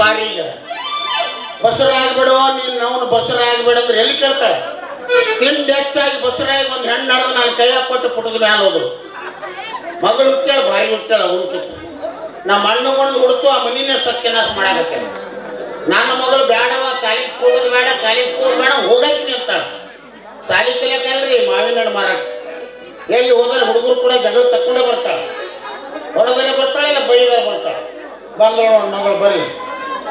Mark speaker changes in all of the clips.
Speaker 1: ಪಾರಿಗೆ. ಬಸರಾಗ್ಬಿಡು, ನೀನ್ ಅವನು ಬಸರಾಗ್ಬೇಡ ಅಂದ್ರೆ ಎಲ್ಲಿ ಕೇಳ್ತಾಳೆ? ತಿಂಡಿ ಹೆಚ್ಚಾಗಿ ಬಸರಾಗಿ ಒಂದು ಹೆಣ್ಣಾರ ನಾನು ಕೈಯಾಗ ಕೊಟ್ಟು ಪುಟದ ಮೇಲೆ ಹೋದ್ರು. ಮಗಳು ಹುಟ್ಟಾಳ ಭಾರಿ ಹುಟ್ಟಾಳ ಅವನು ಕಿತ್ತು ನಮ್ಮ ಅಣ್ಣ ಮಣ್ಣು ಹುಡ್ತು, ಆ ಮನಿನೇ ಸತ್ಯನಾಶ ಮಾಡಾಕತ್ತೇನೆ ನನ್ನ ಮಗಳು ಬೇಡವ ಕಾಲೇಜ್ ಹೋಗೋದು ಬೇಡ ಕಾಲೇಜ್ ಹೋಗೋದು ಬೇಡ ಹೋಗಕ್ಕೆ ನಿಂತಾಳ ಸಾಲಿ ಕಲಿಯಕ್ಕಲ್ರಿ ಮಾವಿನ ಹಣ್ಣು ಮಾರಾಟ ಎಲ್ಲಿ ಹೋದ್ರೆ ಹುಡುಗರು ಕೂಡ ಜಗಳ ತಕ್ಕೊಂಡೇ ಬರ್ತಾಳೆ. ಹೊಡೆದಲ್ಲೇ ಬರ್ತಾಳೆ ಇಲ್ಲ ಬೈದರೆ ಬರ್ತಾಳೆ? ನನ್ನ ಮಗಳು ಬರೀ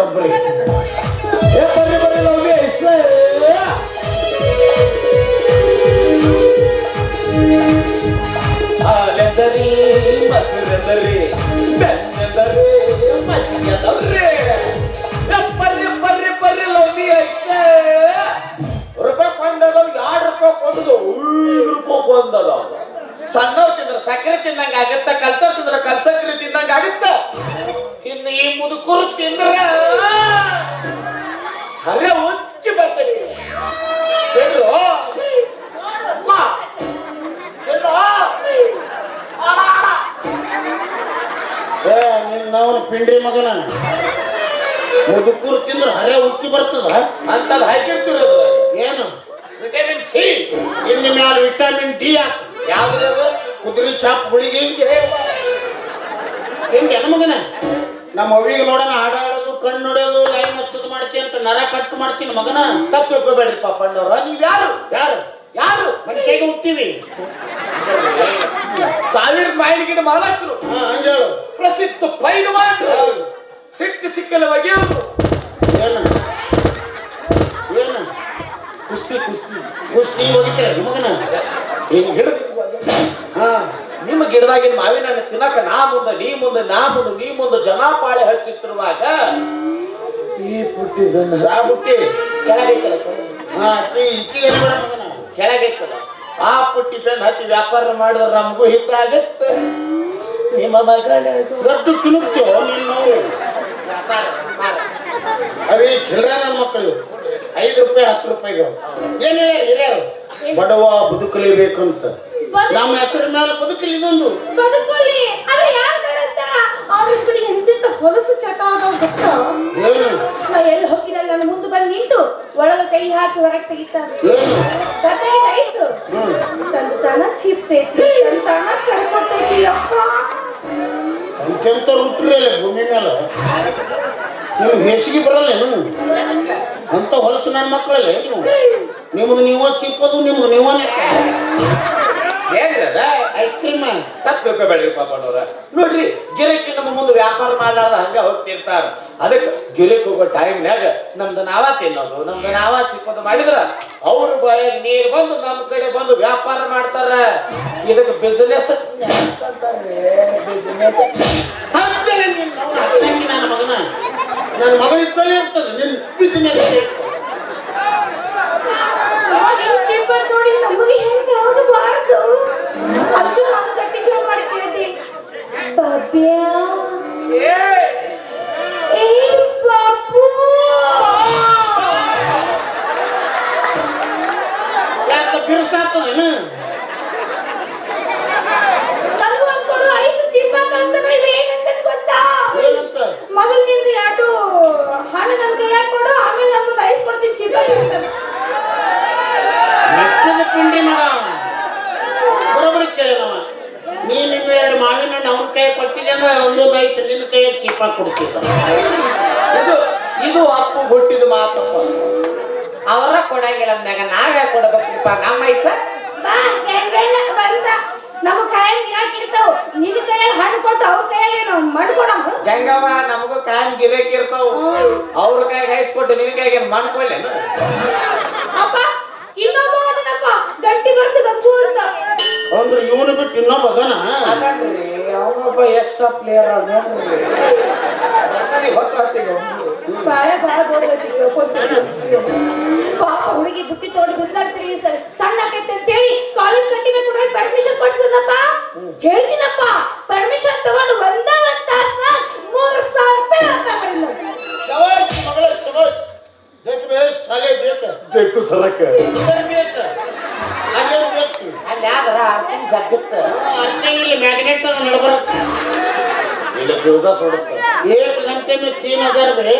Speaker 2: ಮಾಡ್ತೀನಿ
Speaker 3: ಹರ್ರೆ ಉಚ್ಚಿ ಬರ್ತದೆ. ಆಡ.
Speaker 1: ಏ ನಿನ್ನ ಅವನ ಪಿಂಡ್ರಿ ಮಗನ. ಮುದುಕೂರು ತಿಂದ್ರೆ ಹರೆ ಉಕ್ಕಿ ಬರ್ತದ?
Speaker 3: ಅಂತದ್ ಹಾಕಿರ್ತೀರಿ ಅದು.
Speaker 1: ಏನು?
Speaker 3: Vitamin C.
Speaker 1: ಇನ್ನ ಮ್ಯಾಲ ವಿಟಮಿನ್ ಡಿ
Speaker 3: ಯಾವ್ದು
Speaker 1: ಕುದುರೆ ಚಾಪ್ ಗುಳಿಗೆ ತಿಂಡಿ ಹೆಣ್ಣು ಮಗನ? ನಮ್ಮ ಅವಿಗೆ ನೋಡೋಣ ಹಾಡಾಡೋದು ಕಣ್ಣು ನೋಡೋದು ಲೈನ್ ಅಂತ ನರ ಕಟ್ ಮಾಡ್ತೀನಿ ಮಗನ.
Speaker 3: ತಪ್ಪು ತಿಳ್ಕೊಬೇಡ್ರಿ ಪಾಪಣ್ಣವ್ರ ನೀವ್ ಯಾರು?
Speaker 1: ಯಾರು?
Speaker 3: ಯಾರು?
Speaker 1: ಮನುಷ್ಯಗೆ ಹುಟ್ಟಿವಿ.
Speaker 3: ಸಾವಿರ ಮೈಲಿಗಿನ ಮಾಲಕರು. ಪ್ರಸಿದ್ಧ ಪೈಲ್ವಾನ್. ಸಿಕ್ಕ ಸಿಕ್ಕಲ ಒಗೆಯವರು
Speaker 1: ಏನು? ಏನು? ಕುಸ್ತಿ ಕುಸ್ತಿ. ಕುಸ್ತಿ ಹೋಗಿತೀರ ಮಗನ?
Speaker 3: ಏನು ಗಿಡ
Speaker 1: ಹಾ.
Speaker 3: ನಿಮ್ಮ ಗಿಡದಾಗಿನ ಮಾವಿನ ಹಣ್ಣು ತಿನ್ನಕ ನಾ ಮುಂದೆ ನೀ ಮುಂದೆ ನಾ ಮುಂದೆ ನೀ ಮುಂದೆ ಜನ ಪಾಳೆ ಹಚ್ಚಿತ್ತಿರುವಾಗ ಈ ಪುಟ್ಟಿ ಬೆನ್ನ.
Speaker 1: ಯಾ ಬುಟ್ಟಿ
Speaker 3: ಕೆಳಗೈತಲ್ಲ.
Speaker 1: ಹಾ ಇಕ್ಕಿ
Speaker 3: ಆ ಪುಟ್ಟಿ ಬೆನ್ನ ಹತ್ತಿ ವ್ಯಾಪಾರ ಮಾಡಿದ್ರೆ ನಮಗೂ ಹಿಟ್ಟಾಗತ್ತ ನಿಮ್ಮ ಮಗಳ
Speaker 1: ದೊಡ್ಡ ತುಣುಕ್ತು ನಿನ್ನ
Speaker 3: ವ್ಯಾಪಾರ ವ್ಯಾಪಾರ.
Speaker 1: ಅವೇ ಚಿಲ್ಡ್ರ ನನ್ನ ಮಕ್ಕಳು.
Speaker 2: ಐದು ರೂಪಾಯಿ ಹತ್ತು ರೂಪಾಯಿಗೆ ಏನು ಹಿರಿಯರು? ಬಡವ ಬದುಕಲೇಬೇಕಂತ.
Speaker 1: ಬೇಕಂತ
Speaker 2: ನಮ್ಮ ಹೆಸರು ಮೇಲೆ ಬದುಕಲಿ ಇದೊಂದು.
Speaker 1: ಅಲ್ಲ ಯಾರು ಬೇಡಂತಾರ ಅವ್ರ ಕಡೆ ಎಂತೆಂತ ಹೊಲಸು ಚಟ ಅದಾವ ಗೊತ್ತ? ನಾ ಎಲ್ಲಿ ಹೋಗಿನಲ್ಲ ನನ್ನ ಮುಂದೆ ಬಂದು ನಿಂತು ಒಳಗೆ ಕೈ ಹಾಕಿ ಹೊರಗೆ ತೆಗಿತಾನೆ. ಗದ್ದಾಗಿ ಐಸು. ತಂದು ತಾನ ಚಿಪ್ತೈತಿ ತಾನ ಕಡ್ಕೊತೈತಿ ಅಪ್ಪ
Speaker 2: ಅಂತೆಂತವ್ರು ಹುಟ್ಟ್ರಿ ಅಲ್ಲ ಭೂಮಿ ಮೇಲೆ. ನೀವು ಹೆಸಿಗೆ ಬರಲ್ಲ ನೀವು ಅಂತ ಹೊಲಸು ನನ್ನ ಮಕ್ಕಳಲ್ಲ ನೀವು ನಿಮ್ದು ನೀವ ಚಿಪ್ಪದು ನಿಮ್ದು ನೀವನೇ
Speaker 3: ಏನ್ರಿ ಅದ?
Speaker 2: ಐಸ್ ಕ್ರೀಮ್
Speaker 3: ತಪ್ಪು ತಿಳ್ಕೊಬೇಡ್ರಿ ಪಾಪಣ್ಣವ್ರ. ನೋಡ್ರಿ ಗಿರಕಿ ನಮ್ಮ ಮುಂದೆ ವ್ಯಾಪಾರ ಮಾಡ್ಲಾರ್ದ ಹಂಗ ಹೋಗ್ತಿರ್ತಾರ. ಅದಕ್ಕೆ ಗಿರಕ್ ಹೋಗೋ ಟೈಮ್ನ್ಯಾಗ ನಮ್ದು ನಾವ ತಿನ್ನೋದು ನಮ್ದು ನಾವ ಚಿಕ್ಕದು ಮಾಡಿದ್ರ ಅವ್ರ ಬಾಯಾಗ ನೀರ್ ಬಂದು ನಮ್ಮ ಕಡೆ ಬಂದು ವ್ಯಾಪಾರ ಮಾಡ್ತಾರ. ಇದಕ್ಕೆ ಬಿಸ್ನೆಸ್ ಬಿಸ್ನೆಸ್
Speaker 2: ನಿನ್ನ ಮಗನ. ನನ್ನ ಮಗ ಇದ್ದಲ್ಲೇ ಇರ್ತದೆ ನಿನ್ನ ಬಿಸಿನೆಸ್
Speaker 1: ಚಿಪ್ಪ ನೋಡಿ ನಮಗೆ ಹೆಂಗ ಆಗಬಾರ್ದು? ಅದಕ್ಕೆ ನಾನು ಗಟ್ಟಿ ಜೋರ್ ಮಾಡಿ ಕೇಳಿದೆ. ಬಾಬ್ಯಾ ಏ ಬಾಪು
Speaker 2: ಯಾಕೆ ಬಿರುಸಾಗ್ತದೇನು
Speaker 1: ಗೊತ್ತಾ? ಮೊದಲು ನಿಂದು ಎರಡು. ಹಣ್ಣು ನನ್ನ ಕೈಯಾಗ ಕೊಡು ಆಮೇಲೆ ನಮ್ದು ಐಸ್ ಕೊಡ್ತೀನಿ ಚಿಪ್ಪ
Speaker 2: ಮೆಕ್ಕದ ಪುಂಡ್ರಿ ಮಗ. ಕೇಳಿನವ ನೀ ನಿಮ್ಮ ಎರಡು ಮಾವಿನ ಹಣ್ಣು ಅವನ ಕೈ ಕೊಟ್ಟಿದೆ ಅಂದ್ರೆ ಒಂದೊಂದು ಐದು ನಿನ್ನ ಕೈ ಚೀಪ ಕೊಡ್ತಿದ್ದ
Speaker 3: ಇದು ಇದು ಅಪ್ಪು ಹುಟ್ಟಿದ ಮಾತಪ್ಪ ಅವರ ಕೊಡಂಗಿಲ್ಲ ಅಂದಾಗ ನಾವೇ ಕೊಡಬೇಕಪ್ಪ ನಮ್ಮ ಐಸ
Speaker 1: ಬಾ ಹೆಂಗೆಲ್ಲ ಬಂದ. ನಮ್ಮ ಕೈಯಾಗ ಯಾಕೆ ಇರ್ತಾವ. ನಿನ್ನ ಕೈಯಲ್ಲಿ ಹಣ್ಣು ಕೊಟ್ಟು ಅವ್ರ ಕೈಯಲ್ಲಿ ನಾವು ಮಾಡ್ಕೊಡಮ್ಮ
Speaker 3: ಹೆಂಗವ ನಮಗೂ ಕಾಯಂ ಗಿರೇಕ್ ಇರ್ತಾವ. ಅವ್ರ ಕೈಗೆ ಹೈಸ್ಕೊಟ್ಟು ನಿನ್ನ ಕೈಗೆ ಮಾಡ್ಕೊಳ್ಳೇನು
Speaker 1: ಅಪ್ಪ ಇನ್ನೊಬ್ಬ ಅದನಪ್ಪ ಗಂಟಿ ಬರ್ಸಿ ಗಂಗು ಅಂತ.
Speaker 2: ಅಂದ್ರೆ ಇವನು ಬಿಟ್ಟು ಇನ್ನೊಬ್ಬ ಅದನ?
Speaker 3: ಅವನೊಬ್ಬ ಎಕ್ಸ್ಟ್ರಾ ಪ್ಲೇಯರ್ ಗೊತ್ತಾಗ್ತೀವಿ
Speaker 1: ಬಾಳ ಬಾಳ ದೊಡ್ಡದೈತಿ ಪಾಪ ಹುಡುಗಿ ಬುಟ್ಟಿ ತೋಡಿ ಬಿಸ್ಲಾಗ್ತೀರಿ ಸಣ್ಣ ಆಕೈತೆ ಅಂತೇಳಿ ಕಾಲೇಜ್ ಕಟ್ಟಿಗೆ ಕೊಡ್ರಿ ಪರ್ಮಿಷನ್ ಕೊಡ್ಸದಪ್ಪ? ಹೇಳ್ತೀನಪ್ಪ ಪರ್ಮಿಷನ್ ತಗೊಂಡು ಒಂದ ಒಂದ್ ತಾಸ್ನ ಮೂರು ಸಾವಿರ ರೂಪಾಯಿ ಅಂತ ಮಾಡಿಲ್ಲ.
Speaker 2: ಶವಾಜ್ ಮಗಳ ಬೇಕ
Speaker 3: ಜಗ್ಗು ಸರಕ
Speaker 2: ಅಲ್ಲೇ ಬೇಕು
Speaker 3: ಅಲ್ಲಿ ಆದ್ರ ಅರ್ಕಿನ
Speaker 2: ಅರ್ಥಂಗಿಲ್ಲ ಮ್ಯಾಗ್ನೆಟ್ ಅದು ನಡ್ಬರತ್ತ.
Speaker 3: ಇಲ್ಲ ಫ್ಯೂಸ ಸುಡುತ್ತ.
Speaker 2: एक ಗಂಟೆ में तीन हजार बे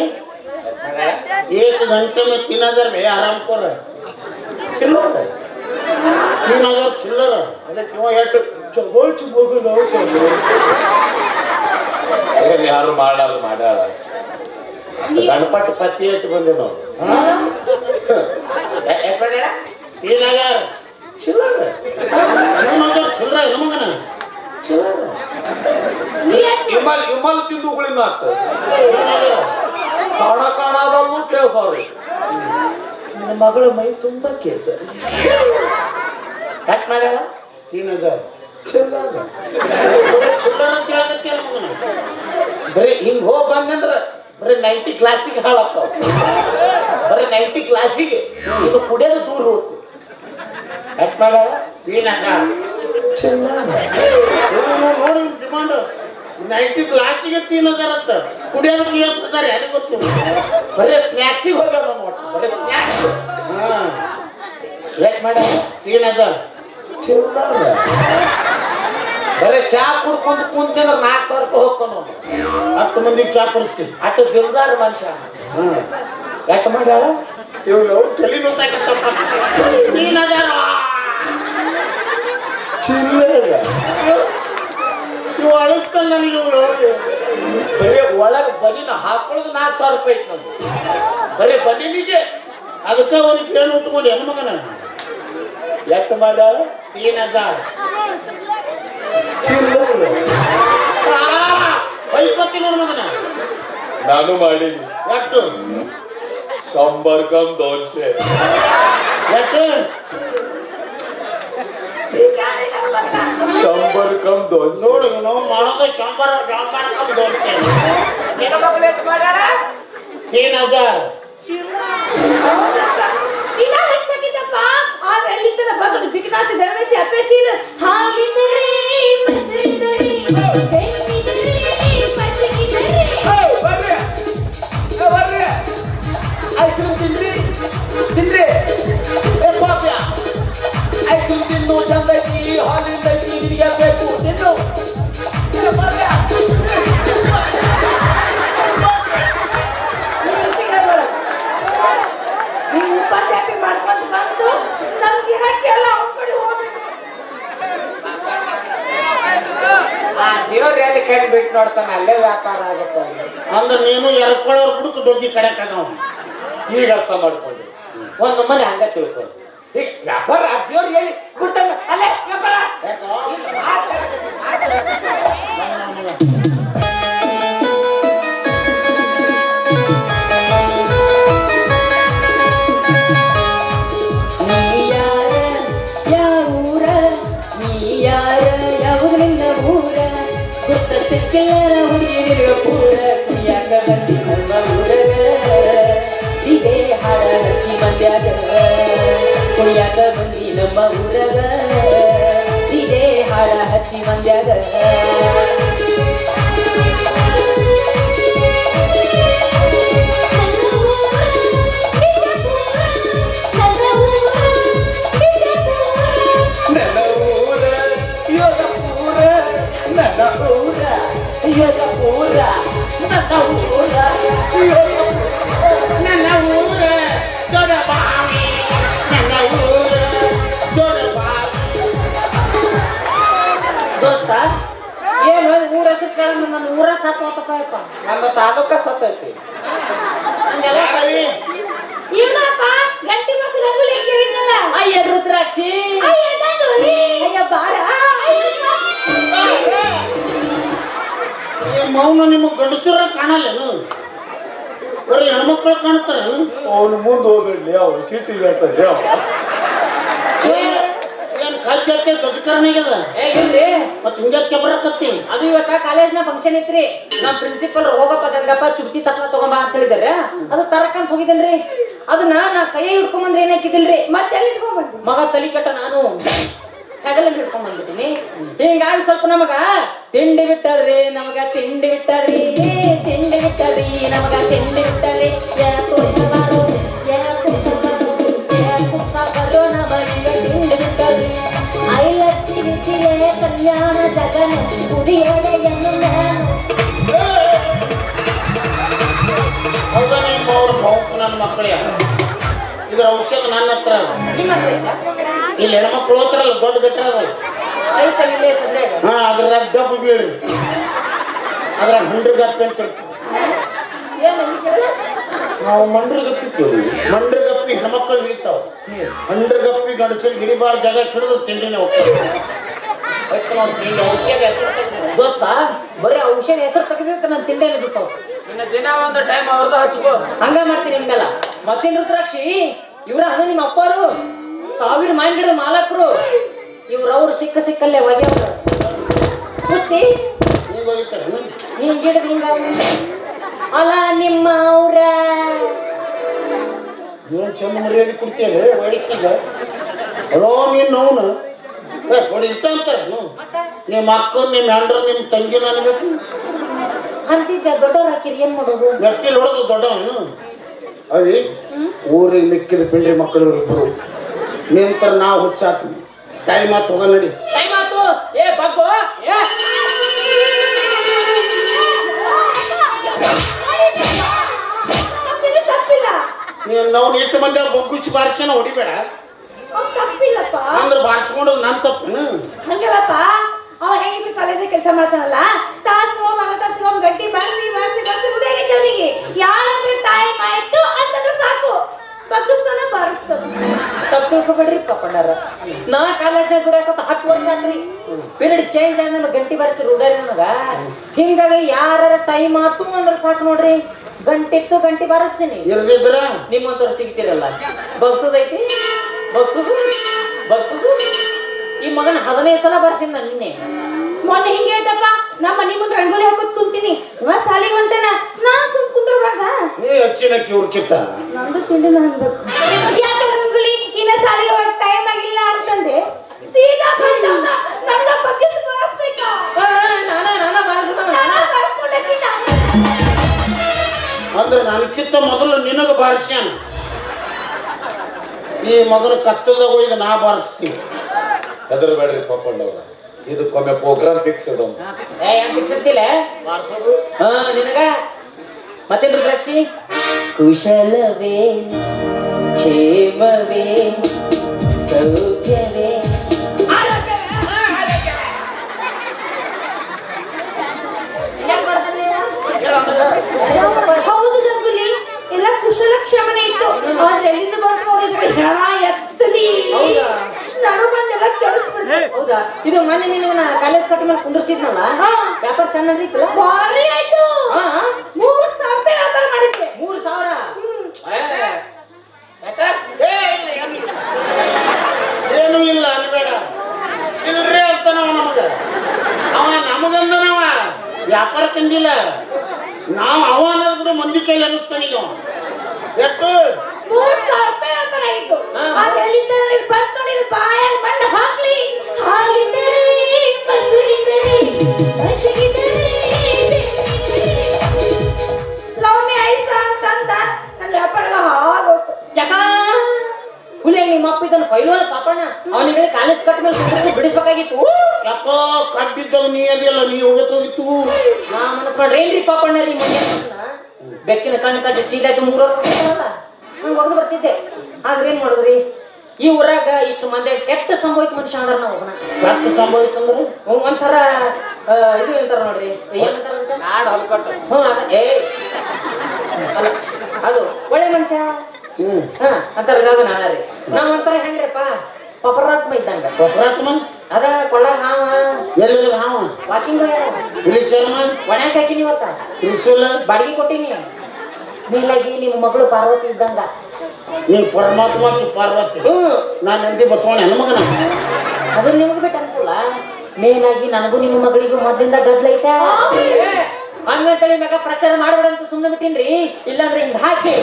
Speaker 2: एक घंटे में तीन हजार बे आराम कर
Speaker 3: चिल्लर
Speaker 2: तीन हजार चिल्लर
Speaker 3: ಅದಕ್ಕೆ ಇವ ಎಷ್ಟು ಚಗೋಚಿ ಹೋಗುದು ಯಾರು ಮಾಡಾರ ಮಾಡ್ಯಾರ ಗಣಪತಿ ಪತಿ ಇಟ್ಟು ಬಂದೆ ನಾವು.
Speaker 2: ಏನಾಗ್ಯಾರ
Speaker 3: ಚಿಲ್ಲರ
Speaker 2: ನಮ್ಮಂತ ಚಿಲ್ಲರ ನಮಗನ
Speaker 3: ಚಿಲ್ಲರ ಇಮ್ಮಲ್ ಇಮ್ಮಲ್ ತಿಂದು ಉಗುಳಿನ ಕಾಣ ಕಾಣಾದವು ಕೇಳ್ಸಾವ್ರ. ನಿಮ್ಮ ಮಗಳ ಮೈ ತುಂಬಾ ಕೇಸ ಯಾಕೆ ಮಾಡ್ಯಾಳ?
Speaker 2: ತೀನ್ ಹಜಾರ್
Speaker 3: ಬರೀ ಹಿಂಗ್ ಹೋಗಿ ಬಂದಂದ್ರ ಬರೀ ನೈಂಟಿ ಕ್ಲಾಸಿಗೆ ಹಾಳಾಗ್ತಾವ. ಬರೀ ನೈಂಟಿ ಕ್ಲಾಸಿಗೆ ಇದು ಕುಡಿಯೋದು ದೂರ ಹೋಗ್ತು.
Speaker 2: ಯಾಕೆ ಮಾಡ.
Speaker 3: ಏನಂತ
Speaker 2: ಚೆನ್ನ ನೋಡಿ ನೈಂಟಿ ಕ್ಲಾಸಿಗೆ ತಿನ್ನೋದಾರತ್ತ ಕುಡಿಯೋದಕ್ಕೆ ಎಷ್ಟು ಬರ್ತಾರೆ ಯಾರಿಗೆ ಗೊತ್ತಿಲ್ಲ
Speaker 3: ಬರೀ ಸ್ನ್ಯಾಕ್ಸಿಗೆ ಹೋಗ್ಯಾವ ನಮ್ಮ ಒಟ್ಟು. ಬರೀ ಸ್ನ್ಯಾಕ್ಸ್
Speaker 2: ಹಾಂ
Speaker 3: ಯಾಕೆ
Speaker 2: ಮಾಡ ಏನದ
Speaker 3: ಚಿಲ್ಲ ಬರೇ ಚಾ ಕುಡ್ಕೊಂಡು ಕುಂತಿನ ನಾಲ್ಕು ಸಾವಿರ ರೂಪಾಯಿ ಹೋಗ್ಕೊಂಡು
Speaker 2: ಹತ್ತು ಮಂದಿಗೆ ಚಾ ಕುಡಿಸ್ತೀನಿ.
Speaker 3: ಅಟ್ಟು ದಿಲ್ದಾರ ಮನುಷ್ಯ.
Speaker 2: ಹ್ಞೂ
Speaker 3: ಎಟ್ ಮಾಡ್ಯಾಳ
Speaker 2: ಇವ್ರು ತಲೆ ನುಸಾಕತ್ತಪ್ಪ ತೀನ್ ಹಜಾರ್
Speaker 3: ಚಿಲ್ಲರ
Speaker 2: ಇವು ಅಳಿಸ್ತಾನ ನನಗೆ ಇವಳು
Speaker 3: ಬರೀ ಒಳಗೆ ಬನಿನ ಹಾಕೊಳ್ಳೋದು ನಾಲ್ಕು ಸಾವಿರ ರೂಪಾಯಿ ಐತಿ ನಮ್ದು ಬರೀ ಬನಿನಿಗೆ.
Speaker 2: ಅದಕ್ಕೆ ಅವನಿಗೆ ಏನು ಉಟ್ಕೊಂಡು ಹೆಣ್ಣು ಮಗನ
Speaker 3: ಎಟ್ ಮಾಡ್ಯಾಳ
Speaker 2: ತೀನ್ ಹಜಾರ್
Speaker 3: ಚಿಲ್ಲರ
Speaker 2: ಬೈಕೋತೀನಿ ನನ್ನ ಮಗನ.
Speaker 3: ನಾನು ಮಾಡೀನಿ.
Speaker 2: ಎಷ್ಟು
Speaker 3: ಶಂಬರ್ ಕಮ್ ದೋನ್ಸೆ
Speaker 2: ಎಷ್ಟು
Speaker 3: ಶಂಬರ್ ಕಮ್ ದೋನ್ಸೆ
Speaker 2: ನೋಡು ನಾವು ಮಾಡೋದು ಸಾಂಬಾರ ಸಾಂಬಾರ ಕಮ್ ದೋಸೆ ತೀನ್ ಹಜಾರ್
Speaker 1: ಇನ್ನ ಹೆಚ್ಚಾಗಿದ್ದಪ್ಪ ಆದ್ರೆ ಎಲ್ಲಿದ್ದರ ಬಂದು ಬಿಕನಾಸಿ ಧರ್ಮಿಸಿ ಅಪ್ಪೆಸಿ ಹಾಲಿದ್ದರೆ ಮೊಸರಿದ್ದರೆ ತಿನ್ರಿ ಪಾಪ್ಯ.
Speaker 3: ಐಸ್ಕ್ರೀಮ್ ತಿನ್ನು ಚಂದ
Speaker 1: ಐತಿ ಹಾಲಿಂದ ಐತಿ ನಿನಗೆ ಬೇಕು? ತಿನ್ನು. ಮಾಡ್ಕೊಂಡು ಬಂದು ನಮ್ಗೆ ಹಾಕಿಲ್ಲ
Speaker 3: ಆ ದೇವ್ರ ಎಲ್ಲಿ ಬಿಟ್ಟು ನೋಡ್ತಾನೆ ಅಲ್ಲೇ ವ್ಯಾಪಾರ ಆಗುತ್ತೆ.
Speaker 2: ಅಂದ್ರೆ ನೀನು ಎರಡ್ಕೊಳ್ಳೋರು ಬಿಡುಕು ಡೊಗ್ಗಿ ಆಗೋ
Speaker 3: ಈಗ ಅರ್ಥ ಮಾಡ್ಕೊಂಡ್ರಿ ಒಂದು ಮನೆ ಹಂಗ ತಿಳ್ಕೊ ಈಗ ವ್ಯಾಪಾರ ಆ ದೇವ್ರ ಎಲ್ಲಿ ಬಿಡ್ತಾನೆ ಅಲ್ಲೇ ವ್ಯಾಪಾರ
Speaker 1: ನೀ ಯಾರ ಮಂದ್ಯಾಗ ಕುಡಿಯಾಕ ಬಂದಿ ನಮ್ಮ ಊರಗ. ಇದೇ ಹಾಳ ಹಚ್ಚಿ ಮಂದ್ಯಾಗ
Speaker 4: ಫಂಕ್ಷನ್ ಇತ್ರಿ ನಮ್ ಪ್ರಿನ್ಸಿಪಲ್ ಹೋಗಪ್ಪ ಗಂಗಪ್ಪ ಚುಡ್ಚಿ ತಪ್ಲ ತಗೊಂಬ ಅಂತ ಹೇಳಿದಾರೆ. ಅದು ತರಕಂತ ಹೋಗಿದ್ದೇನ್ರಿ ಅದನ್ನ ನಾ ಕೈ ಹಿಡ್ಕೊಂಬಂದ್ರೆ ಏನ್ ಹಾಕಿದಿಲ್ರಿ
Speaker 1: ಮತ್ತೆ ಎಲ್ಲಿ ಇಟ್ಕೊಂಡ್ ಬಂದಿ
Speaker 4: ಮಗ ತಲಿ ಕಟ್ಟ ನಾನು. ಹೆಗಲಲ್ಲಿ ಹಿಡ್ಕೊಂಡ್ ಬಂದ್ಬಿಟ್ಟಿನಿ ಹಿಂಗಾಗಿ ಸ್ವಲ್ಪ ನಮಗ ತಿಂಡಿ ಬಿಟ್ಟದ್ರಿ ನಮಗ ತಿಂಡಿ ಬಿಟ್ಟದ್ರಿ ತಿಂಡಿ ಬಿಟ್ಟದ್ರಿ ನಮಗ ತಿಂಡಿ ಬಿಟ್ಟದ್ರಿ. ಯಾಕೋ ಸವಾರು, ಯಾಕೋ
Speaker 2: ಹೌದಾ ನಿಮ್ಮ ಅವ್ರ ಭಾವುಕ ನನ್ನ ಮಕ್ಕಳೇ? ಇದ್ರ ಔಷಧ ನನ್ನ ಹತ್ರ? ಇಲ್ಲಿ? ಹೆಣ್ಮಕ್ಳು ಹೋತ್ರಲ್ಲ ದೊಡ್ಡ ಬೆಟ್ರ
Speaker 4: ಸದ್ಯಾಗ
Speaker 2: ಹಾ ಅದ್ರಾಗ ಡಬ್ಬು ಬೀಳ್ರಿ. ಅದ್ರಾಗ ಹುಂಡ್ರಗಪ್ಪೆ ಅಂತ?
Speaker 3: ನಾವು ಗಪ್ಪಿ
Speaker 2: ಮಂಡ್ರಗಪ್ಪಿ ಹೆಣ್ಮಕ್ಳು ಮಂಡ್ರ ಮಂಡ್ರಗಪ್ಪಿ ಗಂಡಸರು ಗಿಡಿಬಾರ ಜಾಗ ಹಿಡಿದು ತಿಂಡಿನೇ ಹೋಗ್ತಾರೆ ಅದಕ್ಕೆ ನಾವು ತಿಂಡಿ ಔಷಧ ಹೆಸರು ತೆಗ್ದಿಲ್ಲ.
Speaker 4: ದೋಸ್ತ ಬರೀ ಔಷಧ ಹೆಸರು ತೆಗೆದಿದ್ದ ನಾನು ತಿಂಡೇನೆ ಬಿಟ್ಟು.
Speaker 3: ಇನ್ನು ದಿನ ಒಂದು ಟೈಮ್ ಅವ್ರದ್ದು ಹಚ್ಕೋ.
Speaker 4: ಹಂಗ ಮಾಡ್ತೀನಿ ಇನ್ಮೇಲ ಮತ್ತೆ ರುದ್ರಾಕ್ಷಿ? ಇವ್ರ ಹಣ ನಿಮ್ಮ ಅಪ್ಪಾರು? ಸಾವಿರ ಮಾವಿನ ಗಿಡದ ಮಾಲಕರು. ಇವ್ರ ಅವ್ರು ಸಿಕ್ಕ ಸಿಕ್ಕಲ್ಲೇ ಒಗ್ಯವ್ರು ಕುಸ್ತಿ
Speaker 2: ಹಿಂಗ್
Speaker 4: ಗಿಡದ ಹಿಂಗ ಅಲ್ಲ ನಿಮ್ಮ ಅವ್ರ?
Speaker 2: ಏನು ಚಂದ ಮರ್ಯಾದೆ ಕೊಡ್ತೀಯಲ್ಲ ವಯಸ್ಸಿಗೆ? ಅಲೋ ನೀನು ಅವನು? ಏ ಕೊಡಿ ಇಟ್ಟ ಅಂತಾರೆ. ನಿಮ್ಮ ಅಕ್ಕ ನಿಮ್ಮ ಹೆಂಡ್ರ ನಿಮ್ಮ ತಂಗಿನ ಅನ್ಬೇಕು
Speaker 4: ಅಂತಿದ್ದೆ ದೊಡ್ಡವ್ರು ಹಾಕಿರಿ ಏನ್ ಮಾಡೋದು?
Speaker 2: ಮೆಟ್ಟಿಲ್ ಹೊಡೆದು ದೊಡ್ಡವನು ಅವಿ ಊರಿಗೆ ಮಿಕ್ಕಿದ ಪಿಂಡ್ರಿ ಮಕ್ಕಳು ಇಬ್ಬರು ನಿಂತರ ನಾವು ಹುಚ್ಚಾತೀವಿ. ಟೈಮ್ ಆತು ಹೋಗ ನಡಿ.
Speaker 4: ಟೈಮ್ ಆತು ಏ ಬಗ್ಗು ಏ.
Speaker 2: ನೀನು ನಾವು ಇಟ್ಟು ಮಂದಿ ಬೊಗ್ಗುಚ್ಚಿ ಬಾರಿಸ್ಯಾನ ಹೊಡಿಬೇಡ.
Speaker 1: ತಪ್ಪಿಲ್ಲಪ್ಪ.
Speaker 2: ಅಂದ್ರೆ ಬಾರಿಸ್ಕೊಂಡು ನನ್ನ ತಪ್ಪೇನು?
Speaker 1: ಹಂಗಲ್ಲಪ್ಪ. ಅವ ಹೆಂಗಿದ್ರು ಕಾಲೇಜ್ ಕೆಲಸ ಮಾಡ್ತಾನಲ್ಲ? ತಾಸು ಮಗ ತಾಸು ಅವ್ನ್ ಗಟ್ಟಿ ಬರ್ಸಿ ಬರ್ಸಿ ಬರ್ಸಿ ಆಗೈತೆ ಅವನಿಗೆ. ಯಾರಾದ್ರೂ ಟೈಮ್ ಆಯ್ತು ಅಂತಂದ್ರೆ ಸಾಕು. ಬಗ್ಗಿಸ್ತಾನ ಬಾರಿಸ್ತಾನ.
Speaker 4: ತಪ್ಪು ತಿಳ್ಕೊಬೇಡ್ರಿ ಪಪ್ಪಣ್ಣಾರ ನಾ ಕಾಲೇಜ್ನಾಗ ದುಡಿಯಾಕತ್ತ ಹತ್ತು ವರ್ಷ ಆತ್ರಿ. ಪೀರಿಯಡ್ ಚೇಂಜ್ ಆದ ಗಂಟಿ ಬಾರಿಸಿ ರೂಢಾರಿ ನನಗ. ಹಿಂಗಾಗಿ ಯಾರ ಟೈಮ್ ಆತು ಅಂದ್ರೆ ಸಾಕು ನೋಡ್ರಿ. ಗಂಟಿತ್ತು ಗಂಟೆ ಬಾರಿಸ್ತೀನಿ.
Speaker 2: ಇರ್ದಿದ್ರ
Speaker 4: ನಿಮ್ಮಂತವ್ರು ಸಿಗ್ತಿರಲ್ಲ. ಬಗ್ಸೋದೈತಿ? ಬಗ್ಸುದು? ಬಗ್ಸುದು? ಈ ಮಗನ ಹದಿನೈದು ಸಲ ಬರ್ಸಿನ ನಾನು ನಿನ್ನೆ.
Speaker 1: ಮೊನ್ನೆ ಹಿಂಗೆ ಹೇಳ್ತಪ್ಪ ನಮ್ಮ ಮನೆ ಮುಂದೆ ರಂಗೋಲಿ ಹಾಕೋದ್ ಕುಂತೀನಿ. ಇವ ಸಾಲಿ ಹೊಂಟೇನ ನಾನು ಸುಮ್ ಕುಂದ್ರಬಾರ್ದ
Speaker 2: ನೀ ಹೆಚ್ಚಿನ
Speaker 1: ನಂದು ತಿಂಡಿನ ಅನ್ಬೇಕು. ಯಾಕೆ ರಂಗೋಲಿ? ಇನ್ನ ಸಾಲಿಗೆ ಹೋಗಕ್ ಟೈಮ್ ಆಗಿಲ್ಲ ಅಂತಂದೆ. ಸೀದಾ ಬಂದವ್ನ ನನ್ಗ ಬಗ್ಗೆ ಬಾರಿಸ್ಬೇಕಾ?
Speaker 4: ನಾನ ನಾನ ಬಾರಿಸದ
Speaker 1: ನಾನು ಬಾರಿಸ್ಕೊಂಡಕ್ಕಿನ್ನ
Speaker 2: ಅಂದ್ರೆ ನನಕ್ಕಿಂತ ಮೊದಲು ನಿನಗೆ ಬಾರಿಸ್ಯಾನ ಈ ಮಗನ ಕತ್ತಲ್ದಾಗ ಒಯ್ದು ನಾ ಬಾರಿಸ್ತೀನಿ
Speaker 3: ಹೆದರ್ಬೇಡ್ರಿ ಪಪ್ಪಣ್ಣವ್ರ ಇದಕ್ಕೊಮ್ಮೆ ಪ್ರೋಗ್ರಾಮ್ ಫಿಕ್ಸ್ ಇಡೋಣ
Speaker 4: ಏ ಹೆಂಗ್ ಫಿಕ್ಸ್ ಇಡ್ತಿಲ್ಲ ಹಾ ನಿನಗ ಮತ್ತೇನ್ ರುದ್ರಾಕ್ಷಿ ಕುಶಲವೇ ಕ್ಷೇಮವೇ ಸೌಖ್ಯವೇ
Speaker 1: ಆದ್ರೆ ಎಲ್ಲಿಂದ ಬಂದು ನೋಡಿದ್ರು ಹೆಣ ಎತ್ತಲಿ
Speaker 4: ಹೌದಾ?
Speaker 1: ನಾನು ಬಂದೆಲ್ಲ ಕೆಡಿಸ್ಬಿಡ್ತು
Speaker 4: ಹೌದಾ? ಇದು ಮೊನ್ನೆ ನಿನ್ನ ಕಾಲೇಜ್ ಕಟ್ಟ ಮೇಲೆ ಕುಂದ್ರಿಸಿದ್ನಲ್ಲ?
Speaker 1: ಹಾ.
Speaker 4: ವ್ಯಾಪಾರ ಚೆನ್ನಾಗಿ ನಡೀತಲ್ಲ
Speaker 1: ಭಾರಿ ಆಯ್ತು. ಮೂರು ಸಾವಿರ ರೂಪಾಯಿ ವ್ಯಾಪಾರ ಮಾಡಿದ್ದೆ
Speaker 4: ಮೂರು ಸಾವಿರ?
Speaker 1: ಏನು
Speaker 2: ಏ, ಇಲ್ಲ, ಏನಿಲ್ಲ. ಏನೂ ಇಲ್ಲ ಅನ್ಬೇಡ ಚಿಲ್ರೆ ಅಂತಾನವ ನಮಗ. ಅವ ನಮಗಂದನವ. ವ್ಯಾಪಾರ ತಂದಿಲ್ಲ. ನಾವು ಅವ ಅನ್ನೋದು ಕೂಡ ಮಂದಿ ಕೈಲಿ ಅನ್ನಿಸ್ತಾನೀಗ ಎಷ್ಟು
Speaker 1: ಮೂರ್ ಸಾವಿರ ರೂಪಾಯಿ ವ್ಯಾಪಾರ ಆಯ್ತು
Speaker 4: ಹಾ.
Speaker 1: ಆದ್ರೆ ಎಲ್ಲಿಂದ ಬಾಯಲ್ಲಿ ಮಣ್ಣು ಹಾಕ್ಲಿ. ಹಾಲಿದ್ದರೆ ಮೊಸರಿದ್ದರೆ ಮಜ್ಜಿಗಿದ್ದರೆ ಲವ್ ಮಿ ಐಸ ಅಂತಂದ ನನ್ನ ವ್ಯಾಪಾರ ಎಲ್ಲ ಹಾಳಾಗೋಯ್ತು.
Speaker 4: ಯಾಕ? ಹುಲಿ ನಿಮ್ಮ ಅಪ್ಪ ಇದನ್ನ ಪೈಲೋನ ಪಾಪಣ್ಣ? ಅವನಿಗೆ ಕಾಲೇಜ್ ಕಟ್ಟ ಮೇಲೆ ಬಿಡಿಸ್ಬೇಕಾಗಿತ್ತು.
Speaker 2: ಯಾಕೋ ಕಡ್ಡಿದ್ದವ ನೀ ಅದಿಲ್ಲ ನೀ ಹೋಗತ್ತೋಗಿತ್ತು
Speaker 4: ನಾ ಮನಸ್ ಮಾಡ್ರಿ ಏನ್ರಿ ಪಾಪಣ್ಣ ರೀ ಬೆಕ್ಕಿನ ಕಣ್ಣು ಕಟ್ಟಿ ಚೀಲಾಯ್ತು ಮೂರು ಹಂಗ ಒಗ್ದು ಬರ್ತಿದ್ದೆ. ಆದ್ರೆ ಏನ್ ಮಾಡಿದ್ರಿ? ಈ ಊರಾಗ ಇಷ್ಟು ಮಂದಿ ಕೆಟ್ಟ ಸಂಭವಿತ ಮನುಷ್ಯ ಅಂದ್ರ ನಾವು
Speaker 2: ಕೆಟ್ಟ ಸಂಭವಿತ
Speaker 4: ಅವ್ ಒಂಥರ ಇದು ಅಂತಾರ ನೋಡ್ರಿ. ಏನಂತಾರ?
Speaker 3: ನಾಡ್ ಹೊಲ್ಕೊಟ್ಟು
Speaker 4: ಹ್ಞೂ ಅದ ಏ! ಅಲ್ಲ ಅದು ಒಳ್ಳೆ ಮನುಷ್ಯ. ಹಾ ಅಂತಾರ ಅದು ನಾಳೆ ರೀ. ನಾವು ಅಂತಾರ ಹೆಂಗ್ರಿಪ್ಪ? ಪಪರಾತ್ಮ ಇದ್ದಂಗ.
Speaker 2: ಪಪರಾತ್ಮ?
Speaker 4: ಅದ ಕೊಳ್ಳ ಹಾವ.
Speaker 2: ಎಲ್ಲಿ ಹಾವ?
Speaker 4: ವಾಕಿಂಗ್
Speaker 2: ಇಲ್ಲಿ ಚರ್ಮ?
Speaker 4: ಒಣ್ಯಾಕ ಹಾಕಿನಿ ಇವತ್ತ.
Speaker 2: ತ್ರಿಶೂಲ?
Speaker 4: ಬಾಡಿಗೆ ಕೊಟ್ಟಿನಿ. ಮೇಲಾಗಿ ನಿಮ್ಮ ಮಗಳು ಪಾರ್ವತಿ ಇದ್ದಂಗ.
Speaker 2: ನೀ ಪರಮಾತ್ಮ ಪಾರ್ವತಿ. ನಾನು ನಂದಿ ಬಸವಣ್ಣ ಹೆಣ್ಮಗನ
Speaker 4: ಅದು ನಿಮ್ಗೆ ಬಿಟ್ಟು ಅನುಕೂಲ. ಆಗಿ ನನಗೂ ನಿಮ್ಮ ಮಗಳಿಗೂ ಮೊದ್ಲಿಂದ ಗದ್ಲೈತೆ ಹಂಗಂತೇಳಿ ಮಗ ಪ್ರಚಾರ ಮಾಡ್ಬೇಡಂತ ಅಂತ ಸುಮ್ಮನೆ ಬಿಟ್ಟಿನ್ರಿ. ಇಲ್ಲಾಂದ್ರೆ ಹಿಂಗ್ ಹಾಕಿ.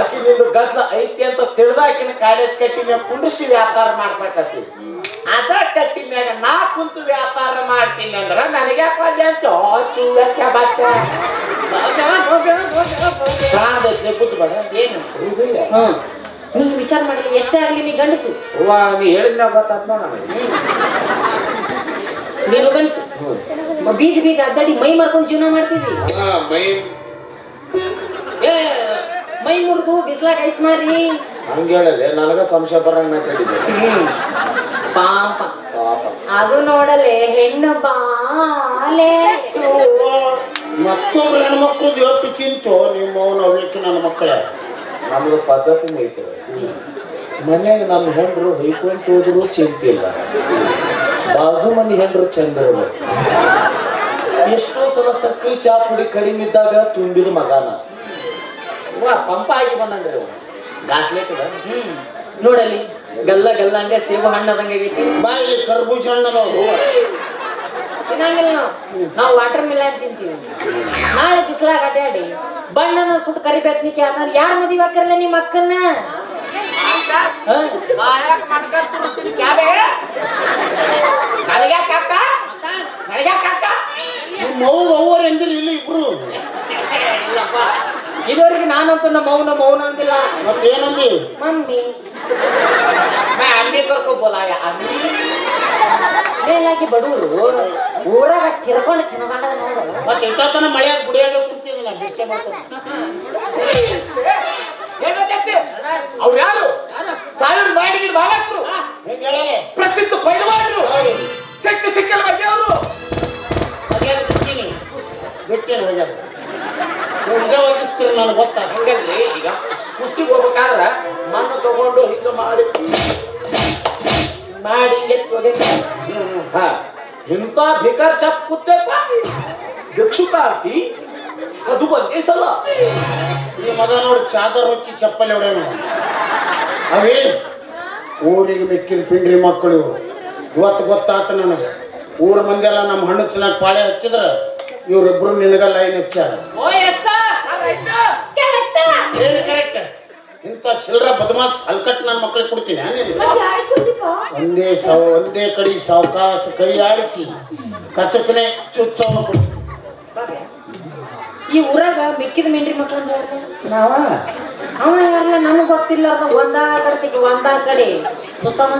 Speaker 3: ಆಕಿ ನಿಂದು ಗದ್ಲ ಐತಿ ಅಂತ ತಿಳಿದಾಕಿನ ಕಾಲೇಜ್ ಕಟ್ಟಿ ನೀವು ಕುಂಡ್ರಿಸಿ ವ್ಯಾಪಾರ ಮಾಡ್ಸಕತ್ತಿ. ಅದ ಕಟ್ಟಿ ಮ್ಯಾಗ ನಾ ಕುಂತು ವ್ಯಾಪಾರ ಮಾಡ್ತೀನಿ ಅಂದ್ರ ನನಗೆ ಅಲ್ಲಿ ಅಂತ ಚೂವಕ್ಕೆ ಬಚ್ಚ? ಸಾದೈತಿ ಕೂತು ಬೇಡ.
Speaker 4: ಏನು? ನೀ ವಿಚಾರ ಮಾಡಿ ಎಷ್ಟೇ ಆಗ್ಲಿ ನೀ ಗಂಡಸು.
Speaker 3: ಅವ್ವ ನೀ ಹೇಳಿದ ಗೊತ್ತಾತ್ ನನಗೆ.
Speaker 4: ನೀನು ಗಂಡಸು. ಬೀದಿ ಬೀದಿ ಅದ್ದಾಡಿ ಮೈ ಮಾರ್ಕೊಂಡು ಜೀವನ ಮಾಡ್ತೀವಿ.
Speaker 3: ಹಾ ಮೈ
Speaker 4: ಮೈ ಮುರಿದು ಬಿಸಿಲಾಗ ಐಸ್ ಮಾರಿ
Speaker 3: ಹಂಗೆ ಹೇಳಿದೆ ನನಗ ಸಂಶಯ ಬರಂಗ ಮಾತಾಡಿದ್ದೆ.
Speaker 4: ಹ್ಮ್. ಪಾಪ.
Speaker 3: ಪಾಪ.
Speaker 4: ಅದು ನೋಡಲೆ ಹೆಣ್ಣು ಬಾಲೆ
Speaker 2: ಮತ್ತೊಬ್ರು ಹೆಣ್ಮಕ್ಳು ಇವತ್ತು ಚಿಂತು ನಿಮ್ಮ ನೋಡ್ಲಿಕ್ಕೆ ನನ್ನ ಮಕ್ಕಳೇ.
Speaker 3: ನಮ್ದು ಪದ್ಧತಿ ಐತೆ ಮನ್ಯಾಗ ನಮ್ಮ ಹೆಂಡ್ರು ಹೈಕೊಂಡು ಹೋದ್ರು ಚಿಂತಿಲ್ಲ. ಇಲ್ಲ ಬಾಜು ಮನೆ ಹೆಂಡ್ರು ಚಂದ ಎಷ್ಟೋ ಸಲ ಸಕ್ಕರೆ ಚಾ ಪುಡಿ ಕಡಿಮೆ ಇದ್ದಾಗ ತುಂಬಿದ ಮಗನ. ವಾ ಪಂಪ ಆಗಿ ಬಂದಂಗ್ರಿ ಅವ ಗಾಸ್ಲೇಕದ?
Speaker 4: ಹ್ಮ್. ನೋಡಲಿ ಗಲ್ಲ ಗಲ್ಲ ಹಂಗೆ ಸೇಬು ಹಣ್ಣದಂಗೆ ಆಗೈತಿ.
Speaker 2: ಬಾ ಇಲ್ಲಿ ಕರ್ಬೂಜ ಹಣ್ಣು
Speaker 4: ತಿನ್ನಂಗಿಲ್ಲ ನಾವು. ನಾವು ವಾಟರ್ ಮಿಲನ್ ತಿಂತೀವಿ. ನಾಳೆ ಬಿಸಿಲಾಗ ಅಡ್ಡಾಡಿ ಬಣ್ಣನ ಸುಟ್ಟು ಕರಿಬೇಕ್ನಿಕೆ ಅಂದ್ರೆ ಯಾರು ಮದುವೆ ಹಾಕರ್ಲ ನಿಮ್ಮ ಅಕ್ಕನ್ನ?
Speaker 2: ನಿಮ್ಮ ಮೌನ ಅವ್ವರು ಎಂದಿರಿ ಇಲ್ಲಿ ಇಬ್ರು.
Speaker 4: ಇಲ್ಲಪ್ಪ ಇದುವರೆಗೆ ನಾನಂತೂ ನಮ್ಮ ಮೌನ ಮೌನ ಅಂದಿಲ್ಲ
Speaker 2: ಮತ್ತೇನಂದಿ
Speaker 4: ಮಮ್ಮಿ
Speaker 3: ಅಮ್ಮಿ ಕರ್ಕೊ ಬೋಲಾಯ ಅಮ್ಮಿ
Speaker 4: ಮೇಲಾಗಿ ಬಡವರು ಊರಾಗ ತಿರ್ಕೊಂಡು ತಿನ್ಕೊಂಡ ನೋಡು
Speaker 2: ಮತ್ತೆ ಇಟ್ಟತನ ಮಳೆಯಾಗ ಗುಡಿಯಾಗ ಕುಂತಿದ್ದ ನಾ ಭಿಕ್ಷೆ ಮಾಡ್ಕೊಂಡು
Speaker 3: ಅವ್ರು ಯಾರು ಸಾವಿರ ಬಾಡಿಗೆ ಬಾಲಕರು
Speaker 2: ಹೆಂಗೆ ಹೇಳಲೆ
Speaker 3: ಪ್ರಸಿದ್ಧ ಪೈಲವಾನರು
Speaker 2: ಹೌದು
Speaker 3: ಸಿಕ್ಕ ಸಿಕ್ಕಲ ಬಗ್ಗೆ ಅವರು
Speaker 2: ಹೋಗ್ಯಾದ ಬಿಡ್ತೀನಿ ಬಿಟ್ಟೇನು ಹೋಗ್ಯಾದ ಒದಗಿಸ್ತೀರಿ ನನಗೆ ಗೊತ್ತಾಗ
Speaker 3: ಹಂಗಲ್ರಿ ಈಗ ಕುಸ್ತಿಗೆ ಹೋಗ್ಬೇಕಾದ್ರ ಮಣ್ಣು ತಗೊಂಡು ಹಿಂಗ ಮಾಡಿ ಮಾಡಿ. ಹಾ. ಇಂಥ ಭಿಕಾರ್ ಚಪ್ ಕೂತೇಪ ಭಿಕ್ಷುಕಾರ್ತಿ ಅದು ಒಂದೇ ಸಲ.
Speaker 2: ಈ ಮಗ ನೋಡಿ ಚಾದರ್ ಹಚ್ಚಿ ಚಪ್ಪಲಿ ಹೊಡೆಯೋನು ಅವೇ ಊರಿಗೆ ಮಿಕ್ಕಿದ ಪಿಂಡ್ರಿ ಮಕ್ಕಳು. ಇವತ್ತು ಗೊತ್ತಾತ ನನಗೆ. ಊರ ಮಂದಿ ಎಲ್ಲ ನಮ್ಮ ಹಣ್ಣು ತಿನ್ನಕ್ಕೆ ಪಾಳೆ ಹಚ್ಚಿದ್ರ ಇವರಿಬ್ರು ನಿನಗ ಲೈನ್ ಹಚ್ಚಾರ
Speaker 4: ಓ ಎಸ್
Speaker 1: ಕರೆಕ್ಟ
Speaker 2: ಏನು ಕರೆಕ್ಟ್ ಇಂಥ ಚಿಲ್ಲರ ಬದಮಾಸ್ ಹಲ್ಕಟ್ ನನ್ನ ಮಕ್ಳಿಗೆ ಕೊಡ್ತೀನಿ ಒಂದೇ ಸಾವ ಒಂದೇ ಕಡಿ ಸಾವಕಾಶ ಕೈ ಆಡಿಸಿ. ಕಚಕನೆ ಚುಚ್ಚವನ್ನು ಕೊಡ್ತೀನಿ.
Speaker 4: ಈ ಊರಾಗ ಮಿಕ್ಕಿದ ಮೆಂಡ್ರಿ ಮಕ್ಳಂದ್ರೆ?
Speaker 2: ನಾವ?
Speaker 4: ಅವ ಯಾರಲ್ಲ ನಮಗ್ ಒಂದಾ ಒಂದ ಕಡೆಗೆ ಒಂದಾ ಕಡೆ. ಸುತ್ತಮ್ಮ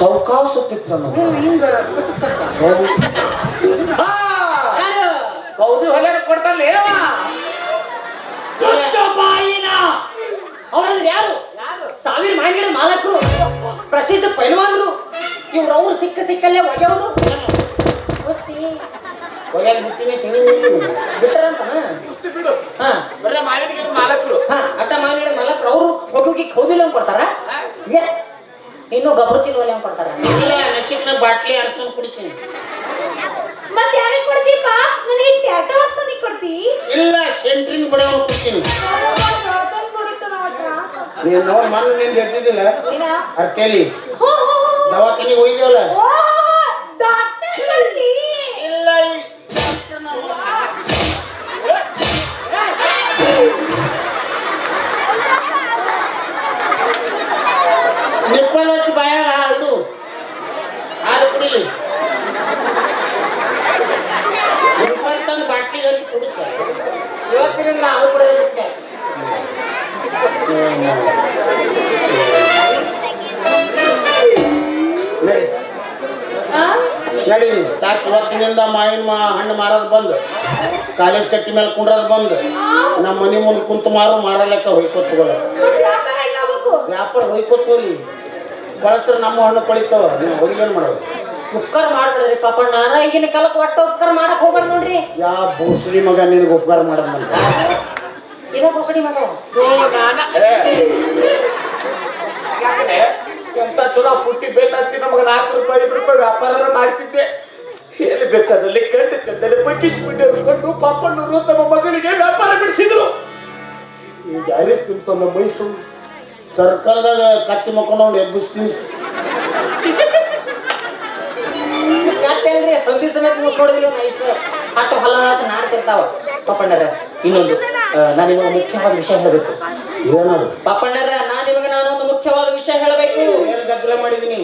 Speaker 3: ಸೌಕಾವ್ ಸುತ್ತಿತ್ತು
Speaker 4: ಹಿಂಗ
Speaker 3: ಹೌದು ಹೊಲನ ಕೊಡ್ತಾನೆ ಯಾರು?
Speaker 4: ಸಾವಿರ ಮಾನ್ಗಿಡ ಮಾಲಕರು ಪ್ರಸಿದ್ಧ ಪೈಲ್ವಾನ್ರು. ಇವ್ರು ಅವ್ರು ಸಿಕ್ಕ ಸಿಕ್ಕಲ್ಲೇ ಒಗೆಯವರು. ಕುಸ್ತಿ
Speaker 3: ಒಗೆಯ
Speaker 4: ಹಾ.
Speaker 3: ಅಟ್ಟ ಮಾಲಕರು.
Speaker 4: ಅವರು ಹೋಗಿ ಕೌದಿಲ್ಲ ಕೊಡ್ತಾರ? ಇನ್ನು ಗೊಬ್ಬರ ಚಿಲುವಲ್ಲಿ ಕೊಡ್ತಾರ?
Speaker 2: ನಕ್ಷತ್ರ ಬಾಟ್ಲಿ ಅರ್ಸ್ಕೊಂಡ್ ಕುಡಿತೀನಿ.
Speaker 1: ಮತ್ತೆ ಯಾರಿಗೆ ಕೊಡ್ತೀಪ ನನಗೆ ಟ್ಯಾಟೋ ಹಾಕ್ಸೋನಿ ಕೊಡ್ತಿ?
Speaker 2: ಇಲ್ಲ ಸೆಂಟ್ರಿಂಗ್ ಬಡವ ಕೊಡ್ತೀನಿ. ನೀನು ನೋಡಿ ಮಣ್ಣು ನಿನ್ ಎದ್ದಿದ್ದಿಲ್ಲ?
Speaker 1: ಹೋ
Speaker 2: ದವಾಖಾನಿಗೆ ಹೋಗಿದ್ದೇವಲ್ಲ ಇಲ್ಲ ಈ ಡಾಕ್ಟರ್ನ ನಿಪ್ಪಲ್ ಹಚ್ಚಿ ಬಾಯಾಗ ಹಾಲು ಹಾಲು ಕುಡಿಲಿ ನಿಪ್ಪಲ್ ತಂದು ಬಾಟ್ಲಿಗೆ ಹಚ್ಚಿ ಕುಡಿಸ
Speaker 4: ಇವತ್ತಿನಿಂದ ನಾವು ಕೊಡೋದಕ್ಕೆ
Speaker 2: ನಡಿ. ಸಾಕು ಇವತ್ತಿನಿಂದ ಮಾವಿನ ಮಾ ಹಣ್ಣು ಮಾರೋದು ಬಂದು. ಕಾಲೇಜ್ ಕಟ್ಟಿ ಮೇಲೆ ಕುಂಡ್ರದು ಬಂದು. ನಮ್ಮ ಮನೆ ಮುಂದೆ ಕುಂತು ಮಾರು ಮಾರಲಕ್ಕ ಹೊಯ್ಕೊತ್ಕೊಳ್ಳ
Speaker 1: ವ್ಯಾಪಾರ
Speaker 2: ಹೊಯ್ಕೊತ್ತೋರಿ ಕೊಳತ್ರ ನಮ್ಮ ಹಣ್ಣು ಕೊಳಿತಾವ. ನೀವು ಅವ್ರಿಗೆ ಏನು ಮಾಡೋದು?
Speaker 4: ಉಪಕಾರ ಮಾಡ್ಬೇಡ್ರಿ ಪಾಪಣ್ಣ ಈಗಿನ ಕಾಲಕ್ಕೆ ಒಟ್ಟು ಉಪಕಾರ ಮಾಡಕ್ ಹೋಗ್ಬೇಡ ನೋಡ್ರಿ.
Speaker 2: ಯಾ ಬೂಸ್ರಿ ಮಗ ನಿನಗೆ ಉಪಕಾರ ಮಾಡೋದು
Speaker 4: ಇದ ಬಸಡಿ ಮಗ.
Speaker 3: ಎಂತ ಚಲೋ ಪುಟ್ಟಿ ಬೇಕಂತಿ ನಮಗೆ ನಾಲ್ಕು ರೂಪಾಯಿ ಐದು ರೂಪಾಯಿ ವ್ಯಾಪಾರ ಮಾಡ್ತಿದ್ದೆ. ಎಲ್ಲಿ ಬೇಕಾದಲ್ಲಿ ಕಂಡು ಕಂಡಲ್ಲಿ ಬಿಟ್ಟರು ಕಂಡು ಪಾಪಣ್ಣರು ತಮ್ಮ ಮಗಳಿಗೆ ವ್ಯಾಪಾರ ಬಿಡಿಸಿದ್ರು ಈಗ ಯಾರೇ ತಿನ್ಸಲ್ಲ ಮೈಸೂರು.
Speaker 2: ಸರ್ಕಲ್ದಾಗ ಕತ್ತಿ ಮಕ್ಕೊಂಡು ಎಬ್ಬಿಸ್ತೀನಿ.
Speaker 4: ಯಾಕಂದ್ರೆ ಹಂದಿ ಸಮೇತ ಮುಸ್ಕೊಡೋದಿಲ್ಲ ನೈಸ್ ಅಟ್ಟು ಹಲವಾಸ ನಾಡ್ಸಿರ್ತಾವ ಪಾಪಣ್ಣರ. ಇನ್ನೊಂದು ನಾನು ನಿಮಗೆ ಮುಖ್ಯವಾದ ವಿಷಯ ಹೇಳಬೇಕು.
Speaker 2: ಏನದು
Speaker 4: ಪಾಪಣ್ಣರ ನಾನು ನಿಮಗೆ ನಾನೊಂದು ಮುಖ್ಯವಾದ ವಿಷಯ ಹೇಳಬೇಕು.
Speaker 2: ಗದ್ದಲ ಮಾಡಿದೀನಿ?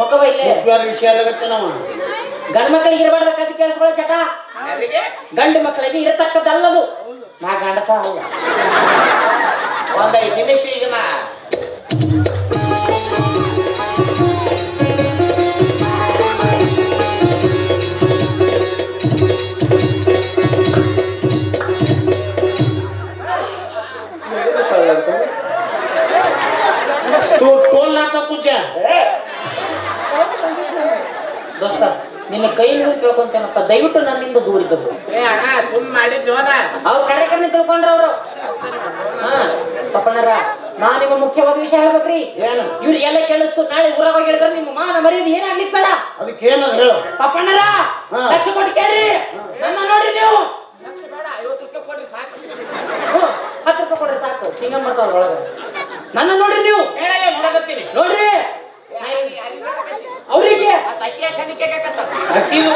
Speaker 4: ಮಕ್ಕಳ
Speaker 2: ಮುಖ್ಯವಾದ ವಿಷಯ ಆಗತ್ತೆ ನಾವು?
Speaker 4: ಗಂಡ ಮಕ್ಕಳಿಗೆ ಇರಬಾರ್ದ ಕತೆ ಕೇಳಿಸ್ಕೊಳ್ಳೋ ಚಟ? ಗಂಡು ಮಕ್ಕಳಿಗೆ ಇರತಕ್ಕದ್ದಲ್ಲದು. ನಾ ಗಂಡಸ ಅಲ್ಲ.
Speaker 3: ಒಂದ್ ಐದು ನಿಮಿಷ ಈಗ ನಾ
Speaker 4: ನಿನ್ನ ಕೈ ಮುಗಿದು ಕೇಳ್ಕೊಂತೇನಪ್ಪ ದಯವಿಟ್ಟು ನನ್ನಿಂದ ಅವ್ರ ಕಡೆ ಕಣ್ಣು ತಿಳ್ಕೊಂಡ್ರ ಅವರು. ಪಪ್ಪಣ್ಣರ ನಾ ನಿಮ್ಮ ಮುಖ್ಯವಾದ ವಿಷಯ ಹೇಳ್ಬೇಕ್ರಿ.
Speaker 2: ಏನು?
Speaker 4: ಇವ್ರು ಎಲ್ಲ ಕೇಳಿಸ್ತು. ನಾಳೆ ಊರಾಗ ಹೇಳಿದ್ರೆ ನಿಮ್ಮ ಮಾನ ಮರ್ಯಾದೆ ಏನಾಗ್ಲಿಕ್ ಬೇಡ?
Speaker 2: ಅದಕ್ಕೆ ಏನದು ಹೇಳು.
Speaker 4: ಪಪ್ಪಣ್ಣರ. ಲಕ್ಷ ಕೊಟ್ಟು ಕೇಳ್ರಿ. ನನ್ನ ನೋಡ್ರಿ ನೀವು. ಹತ್ತು ರೂಪಾಯಿ ಕೊಡ್ರಿ ಸಾಕು. ಚಿಂಗಂ ಬರ್ತಾವ ಒಳಗ. ನನ್ನ ನೋಡ್ರಿ ನೀವು. ನೋಡ್ರಿ.
Speaker 3: ತಕ್ಕಿಯ ಕಣಿಕೆ
Speaker 2: ಅಕ್ಕಿದು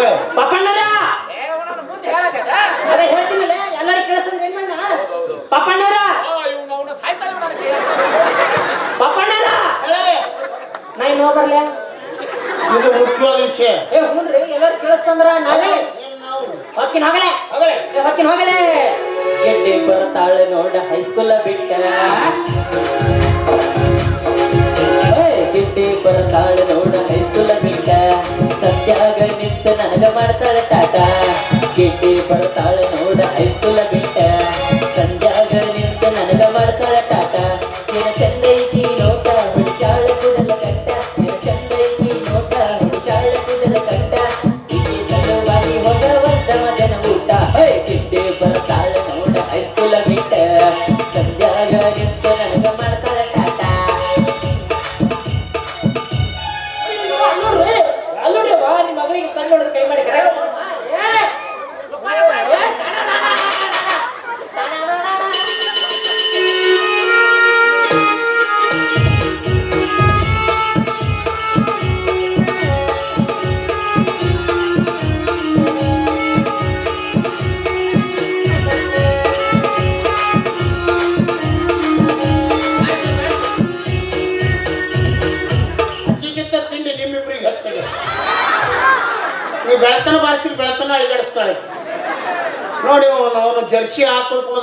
Speaker 2: ಏ
Speaker 4: ಪಪ್ಪಣ್ಣರ
Speaker 3: ಮುಂದೆ ಹೇಳಕತ್ತ?
Speaker 4: ಅದೇ ಹೇಳ್ತೀನಲ್ಲ ಎಲ್ಲರೂ ಕೇಳಿಸಂದ್ರೆ ಏನ್ ಮಾಡ ಪಪ್ಪಣ್ಣರ?
Speaker 3: ಇವ್ನು ಅವನು ಸಾಯ್ತಾನೆ ನನಗೆ
Speaker 4: ಪಪ್ಪಣ್ಣರ. ನಾ ಇನ್ನು ಹೋಗ್ಬರ್ಲೆ?
Speaker 2: ಇದು ಮುಖ್ಯವಾದ ವಿಷಯ.
Speaker 4: ಏ ಹುನ್ರಿ ಎಲ್ಲರೂ ಕೇಳಿಸ್ತಂದ್ರ ನಾಳೆ? ಹೊಕ್ಕಿನ ಹೋಗಲೆ? ಹೊಕ್ಕಿನ ಹೋಗಲೆ? ಗೆಡ್ಡೆ ಬರ್ತಾಳ ನೋಡ ಹೈಸ್ಕೂಲ ಬಿಟ್ಟ. ಗೆಡ್ಡೆ ಕಾಳು ನೋಡ ಹೈಸ್ಕೂಲ ಬಿಟ್ಟ. ಸತ್ಯಾಗ ನಿಂತ ನನಗ ಮಾಡ್ತಾಳೆ ತಾಟ ಗೆಡ್ಡೆ ಬರ್ತಾಳ ನೋಡ ಹೈಸ್ಕೂಲ ಬಿಟ್ಟ. ಸಂಧ್ಯಾಗ ನಿಂತ ನನಗ ಮಾಡ್ತಾಳ ತಾಟ ನಿನ ಚಂದೈತಿ ನೋಟ ಹುಡುಚಾಳ ಕುದಲ ಕಟ್ಟ ನಿನ ಚಂದೈತಿ ನೋಟ ಹುಡುಚಾಳ ಕುದಲ ಕಟ್ಟ ಈಕೆ ಸಲುವಾಗಿ ಹೋಗವಂತ ಮಗನ ಊಟ. ಹೇ ಗಿಡ್ಡೆ ಬರ್ತಾಳ ನೋಡ ಹೈಸ್ಕೂಲ ಬಿಟ್ಟ. ಸಂಧ್ಯಾಗ ನಿಂತ ನನಗ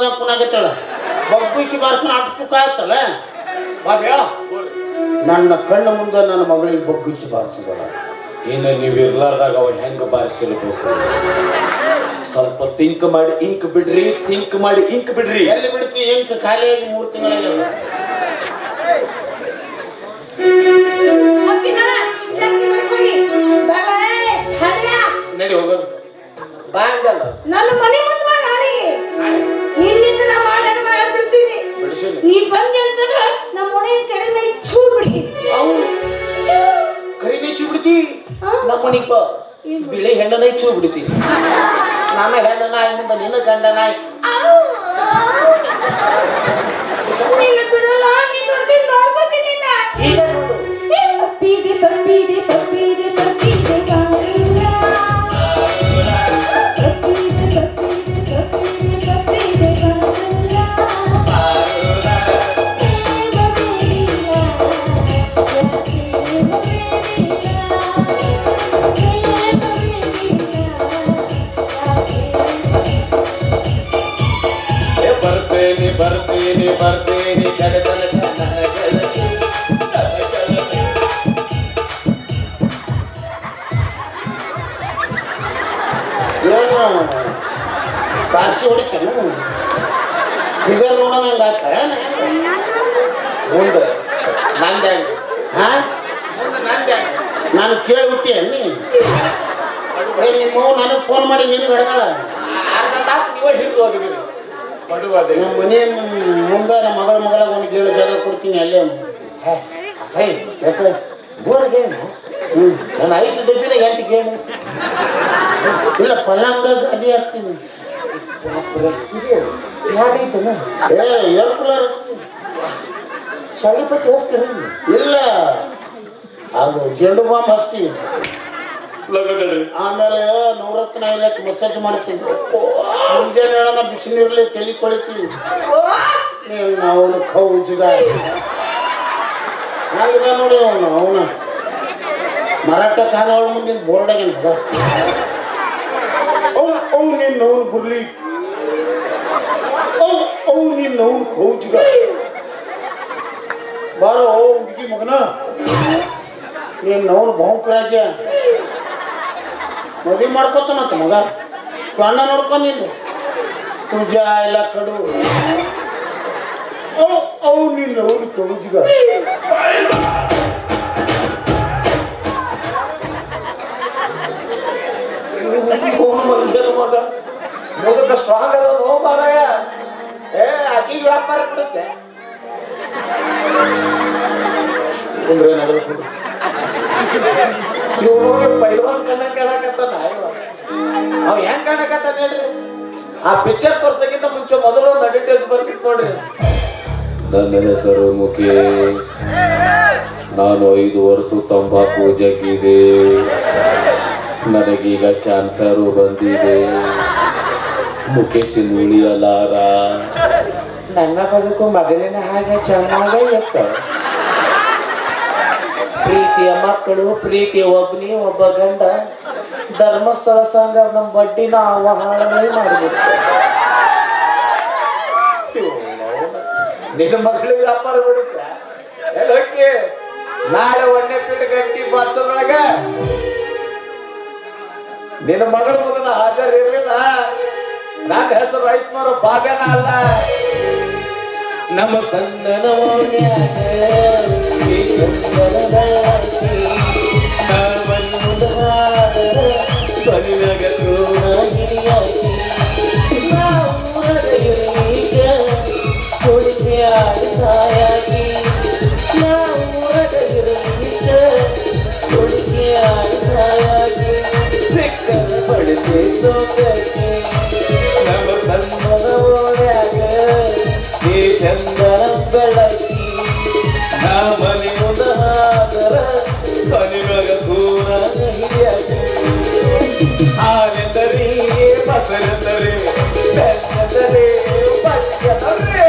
Speaker 2: ಹಾಕೊಂಡು ಕುಣದಾಗ ಕುಣಾಗತ್ತಾಳ ಬಗ್ಗಿಸಿ ಬಾರಿಸ್ನ ಆಟ ಸುಖ ಆಯ್ತಲ್ಲ? ಬಾಬ್ಯ ನನ್ನ ಕಣ್ಣು ಮುಂದೆ ನನ್ನ ಮಗಳಿಗೆ ಬಗ್ಗಿಸಿ ಬಾರಿಸಿದಳ
Speaker 3: ಇನ್ನು ನೀವು ಇರ್ಲಾರ್ದಾಗ ಅವ ಹೆಂಗ ಬಾರಿಸಿರ್ಬೇಕು? ಸ್ವಲ್ಪ ತಿಂಕ್ ಮಾಡಿ ಇಂಕ್ ಬಿಡ್ರಿ ತಿಂಕ್ ಮಾಡಿ ಇಂಕ್ ಬಿಡ್ರಿ.
Speaker 2: ಎಲ್ಲಿ ಬಿಡ್ತಿ ಇಂಕ್ ಮೂರು
Speaker 1: ಮನೆಗ್ ಹೋಗಿ. ಬೇಡ, ಏ,
Speaker 3: ನಡಿ ಹೋಗೋದು. ಬಾ
Speaker 1: ನನ್ನ ಮನೆ ಮುಂದೆ ಹಾಲಿಗೆ. ನಿನ್ನಿಂದ ನಾ ನೀ ಬಂದೆ ಅಂತಂದ್ರ ನಮ್ಮ ಮನೆ ಕೆರೆ ಮೈ ಚೂ ಬಿಡ್ತೀನಿ ಚೂ.
Speaker 3: ಬಿಡ್ತಿ? ನಮ್ಮ ಮನಿಗ್ ಬಾ ಬಿಳಿ ಹೆಣ್ಣನ ಚೂ ಬಿಡ್ತಿ. ನನ್ನ ಹೆಣ್ಣನ ಮುಂದೆ ನಿನ್ನ ಗಂಡ ನಾಯಿ
Speaker 1: ನಿನ್ನ ಬಿಡಲ್ಲ ನಿನ್ನ ನೋಡ್ಕೋತೀನಿ
Speaker 2: ಮಾಡಿ
Speaker 3: ಅರ್ಧ ತಾಸು ನೀವೇ ಹಿಡ್ ಹೋಗಿದ್ದೀರಿ. ಪಡುವಾದೆ
Speaker 2: ನಮ್ಮ ಮನೆ ಮುಂದೆ ನಮ್ಮ ಮಗಳ ಮಗಳ ಒಂದು ಗೇಳು ಜಾಗ ಕೊಡ್ತೀನಿ ಅಲ್ಲೇ.
Speaker 3: ಅಸಹ್ಯ
Speaker 2: ಯಾಕೆ?
Speaker 3: ಬೋರ್ಗೇನು ನನ್ನ ಐಸು ಡಬ್ಬಿನ ಎಂಟು ಗೇಣು
Speaker 2: ಇಲ್ಲ ಪಲ್ಲಂಗ ಗಾದಿ ಹಾಕ್ತೀನಿ. ಏ ಏರ್ ಕೂಲರ್
Speaker 3: ಸಳಿಪತಿ ಹಚ್ತೀರ
Speaker 2: ಇಲ್ಲ. ಅದು ಜೆಂಡು ಬಾಂಬ್ ಹಚ್ತೀವಿ ಆಮೇಲೆ ನವರತ್ನ ಇಲ್ಲಕ್ಕೆ ಮಸಾಜ್ ಮಾಡ್ತೀವಿ ಮುಂಜಾನೆ ಹೇಳೋಣ ಬಿಸಿ ನೀರಲ್ಲಿ ತಲೆ ತೊಳಿತೀವಿ ನೀನು ಅವನು ಕೌಜಿಗ ಆಗಿದೆ ನೋಡಿ ಅವನು ಅವನ. ಮರಾಠ ಖಾನಾವಳ ಮುಂದಿನ ಬೋರ್ಡಾಗೇನ ಅದ ಅವ್ನು ಅವ್ ನಿನ್ನ ಅವನು ಬುರ್ಲಿ ಅವ್ ಅವ್ ನಿನ್ನ ಅವನು ಕೌಜಿಗ ಬಾರೋ ಹುಡುಗಿ ಮಗನ. ನೀನು ಅವನು ಬಹುಕರಾಜ ಮದುವೆ ಮಾಡ್ಕೋತಾನಂತ ಮಗ. ಅಣ್ಣ ನೋಡ್ಕೊಂಡಿದ್ದು ತುಜ ಎಲ್ಲ ಕಡು. ಓ ಅವ್ ನಿನ್ನ ಅವನು ಕೌಜಿಗ
Speaker 3: ಮಗ ಮುದುಕ ಸ್ಟ್ರಾಂಗ್ ಅದ ನೋ ಮಾರಾಯ ಏ ಆಕಿಗೆ ವ್ಯಾಪಾರ ಕೊಡಿಸ್ತೆ ಕುಂಡ್ರೆ ನಗರ ಕುಂಡ್ರೆ ಇವ್ನಿಗೆ ಪೈಲ್ವಾನ್ ಕಣ್ಣ ಕಾಣಕತ್ತಾನ. ಅವ್ ಹೆಂಗ್ ಕಾಣಕತ್ತಾನ ಹೇಳ್ರಿ? ಆ ಪಿಕ್ಚರ್ ತೋರ್ಸಕ್ಕಿಂತ ಮುಂಚೆ ಮೊದಲು ಒಂದು ಅಡ್ವರ್ಟೈಸ್ ಬರ್ತಿತ್ತು ನೋಡ್ರಿ.
Speaker 5: ನನ್ನ ಹೆಸರು ಮುಖೇಶ್ ನಾನು ಐದು ವರ್ಷ ತಂಬಾಕು ಜಗ್ಗಿದೆ ನನಗೀಗ ಕ್ಯಾನ್ಸರು ಬಂದಿದೆ. ಮುಖೇಶ್ ಉಳಿಯಲಾರ?
Speaker 3: ನನ್ನ ಬದುಕು ಮೊದಲಿನ ಹಾಗೆ ಚೆನ್ನಾಗೇ ಇತ್ತು. ಪ್ರೀತಿಯ ಮಕ್ಕಳು, ಪ್ರೀತಿಯ ಒಬ್ಬನಿ ಒಬ್ಬ ಗಂಡ. ಧರ್ಮಸ್ಥಳ ಸಂಘ ನಮ್ಮ ಬಡ್ಡಿನ ಆವಾಹನೆ ಮಾಡಬೇಕು. ನಿನ್ನ ಮಗಳಿಗೆ ವ್ಯಾಪಾರ ಎಲ್ಲೋಕೆ ನಾಳೆ ಒಂದೇ ಪೀಠ ಗಂಟಿ ಬಾರ್ಸೋದ್ರೊಳಗ? ನಿನ್ನ ಮಗಳ ಮೊದಲ ಹಾಜರ್ ಇರ್ಲಿಲ್ಲ ನನ್ನ ಹೆಸರು ಐಸ್ಮಾರು ಬಾಬ್ಯಾನ ಅಲ್ಲ. ನಮ್ಮ ಸಣ್ಣನ ಬಡಿಕೆ ಸೋಕಕ್ಕೆ ನಮ್ಮ ಸಣ್ಣನ ಹೇ ಚಂದನ ಬೆಳಕಿ ನಾ ಮನೆ ಮುದಾದರ ಮನೆಯೊಳಗ ದೂರ ಹಾಲೆಂದರೆ ಬಸರೆಂದರೆ ಬೆಟ್ಟದರೆ ತರೆ